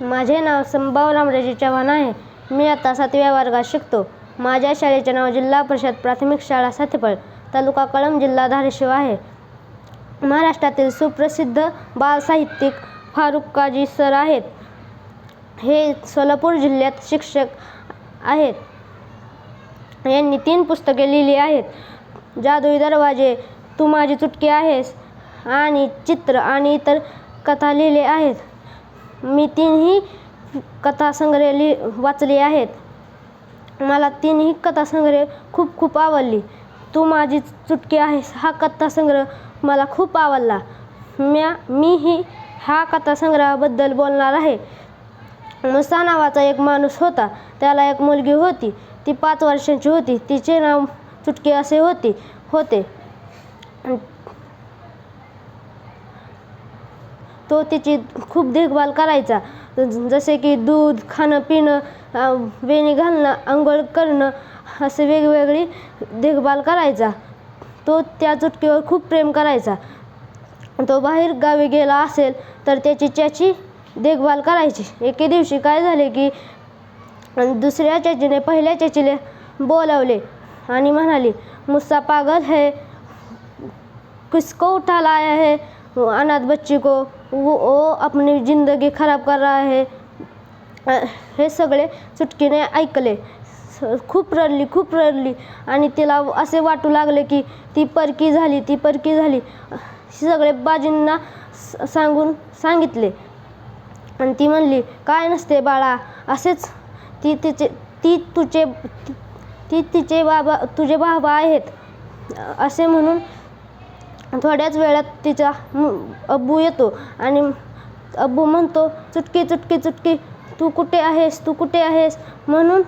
माझे नाव संभाव रामराजे चव्हाण आहे. मी आता सातव्या वर्गात शिकतो. माझ्या शाळेचे नाव जिल्हा परिषद प्राथमिक शाळा सातेफळ तालुका कळंब जिल्हा धाराशिव आहे. महाराष्ट्रातील सुप्रसिद्ध बालसाहित्यिक फारुख काजी सर आहेत. हे सोलापूर जिल्ह्यात शिक्षक आहेत. यांनी तीन पुस्तके लिहिली आहेत. जादुई दरवाजे तू माझी चुटकी आहेस आणि चित्र आणि इतर कथा लिहिले आहेत. मी तीनही कथासंग्रह लि वाचले आहेत. मला तीनही कथासंग्रह खूप खूप आवडली. तू माझी चुटकी आहेस हा कथासंग्रह मला खूप आवडला. म्या मीही हा कथासंग्रहाबद्दल बोलणार आहे. मुसा नावाचा एक माणूस होता. त्याला एक मुलगी होती. ती पाच वर्षांची होती. तिचे नाव चुटकी असे होती होते. तो त्याची खूप देखभाल करायचा. जसे की दूध खाणं पिणं वेणी घालणं आंघोळ करणं असे वेगवेगळी देखभाल करायचा. तो त्या चुटकीवर खूप प्रेम करायचा. तो बाहेर गावी गेला असेल तर त्याची त्याची देखभाल करायची. एके दिवशी काय झाले की दुसऱ्या चाचीने पहिल्या चेचीला बोलावले आणि म्हणाली मुस्सा पागल है किसको उठा लाया है अनाथ बच्ची को? वो वो अपनी ज़िंदगी खराब कर रहा है। हे सगळे चुटकीने ऐकले. स- खूप रडली खूप रडली. आणि तिला असे वाटू लागले की ती परकी झाली ती परकी झाली. सगळे बाजींना सांगून सांगितले. आणि ती म्हणली काय नसते बाळा असेच ती तिचे ती तुझे ती तिचे बाबा तुझे बाबा आहेत. असे म्हणून थोड्याच वेळात तिचा मु- अब्बू येतो आणि अब्बू म्हणतो चुटकी चुटकी चुटकी तू कुठे आहेस? तू कुठे आहेस? म्हणून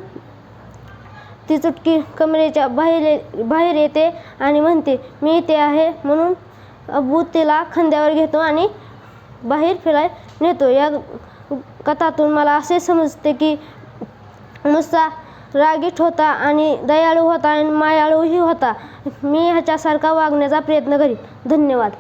ती चुटकी कमरेच्या बाहेर ये- बाहेर येते आणि म्हणते मी इथे आहे. म्हणून अब्बू तिला खांद्यावर घेतो आणि बाहेर फिराय नेतो. या कथातून मला असे समजते की मुसा रागीट होता आणि दयाळू होता आणि मायाळूही होता. मी ह्याच्यासारखा वागण्याचा प्रयत्न करीन. धन्यवाद.